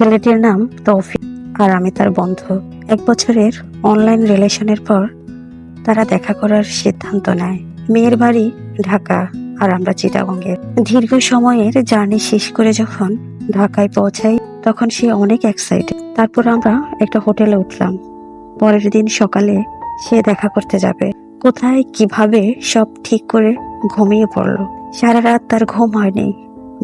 ছেলেটির নাম তৌফিক আর আমি তার বন্ধু। এক বছরের অনলাইন রিলেশনের পর তারা দেখা করার সিদ্ধান্ত নেয়। মেয়ের বাড়ি ঢাকা আর আমরা চিটাগঙ্গে। দীর্ঘ সময়ের জার্নি শেষ করে যখন ঢাকায় পৌঁছাই, তখন সে অনেক এক্সাইটেড তারপর আমরা একটা হোটেলে উঠলাম। পরের দিন সকালে সে দেখা করতে যাবে। কোথায়, কীভাবে সব ঠিক করে ঘুমিয়ে পড়ল। সারা রাত তার ঘুম হয়নি।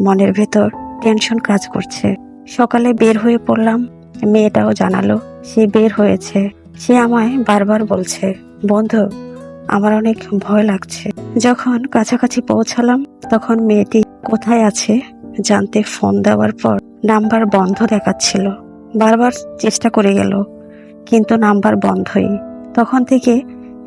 মনের ভেতর টেনশন কাজ করছে। সকালে বের হয়ে পড়লাম। মেয়েটাও জানালো, সে বের হয়েছে। সে আমায় বারবার বলছে, বন্ধু, আমার অনেক ভয় লাগছে। যখন কাছাকাছি পৌঁছালাম, তখন মেয়েটি কোথায় আছে জানতে ফোন দেওয়ার পর নাম্বার বন্ধ দেখাচ্ছিল। বারবার চেষ্টা করে গেল, কিন্তু নাম্বার বন্ধই। তখন থেকে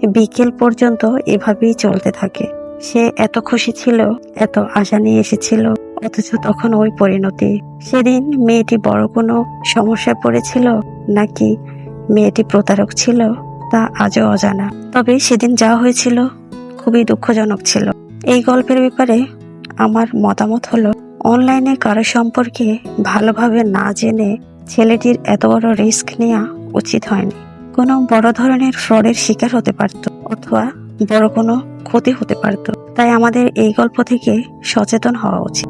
বিকেল পর্যন্ত এভাবেই চলতে থাকে। সে এত খুশি ছিল, এত আশা নিয়ে এসেছিল। অথচ তখন ওই পরিণতি। সেদিন মেয়েটি বড় কোনো সমস্যায় পড়েছিল নাকি মেয়েটি প্রতারক ছিল তা আজও অজানা। তবে সেদিন যা হয়েছিল খুবই দুঃখজনক ছিল। এই গল্পের ব্যাপারে আমার মতামত হলো, অনলাইনে কারও সম্পর্কে ভালোভাবে না জেনে ছেলেটির এত বড় রিস্ক নেওয়া উচিত হয়নি। কোনো বড় ধরনের ফ্রডের শিকার হতে পারত অথবা বড় কোনো ক্ষতি হতে পারত। তাই আমাদের এই গল্প থেকে সচেতন হওয়া উচিত।